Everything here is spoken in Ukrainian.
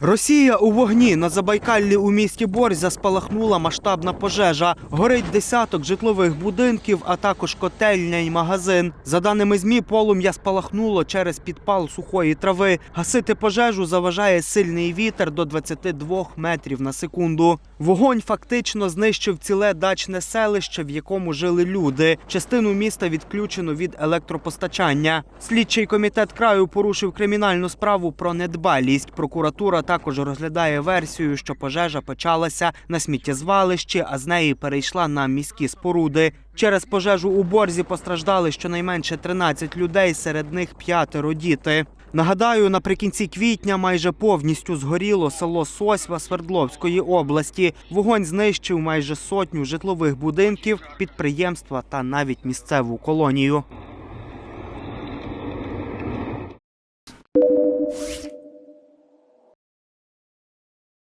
Росія у вогні на Забайкаллі у місті Борзя спалахнула масштабна пожежа. Горить десяток житлових будинків, а також котельня й магазин. За даними змі, полум'я спалахнуло через підпал сухої трави. Гасити пожежу заважає сильний вітер до 22 метрів на секунду. Вогонь фактично знищив ціле дачне селище, в якому жили люди. Частину міста відключено від електропостачання. Слідчий комітет краю порушив кримінальну справу про недбалість. Прокуратура також розглядає версію, що пожежа почалася на сміттєзвалищі, а з неї перейшла на міські споруди. Через пожежу у борзі постраждали щонайменше 13 людей, серед них п'ятеро діти. Нагадаю, наприкінці квітня майже повністю згоріло село Сосьва Свердловської області. Вогонь знищив майже сотню житлових будинків, підприємства та навіть місцеву колонію.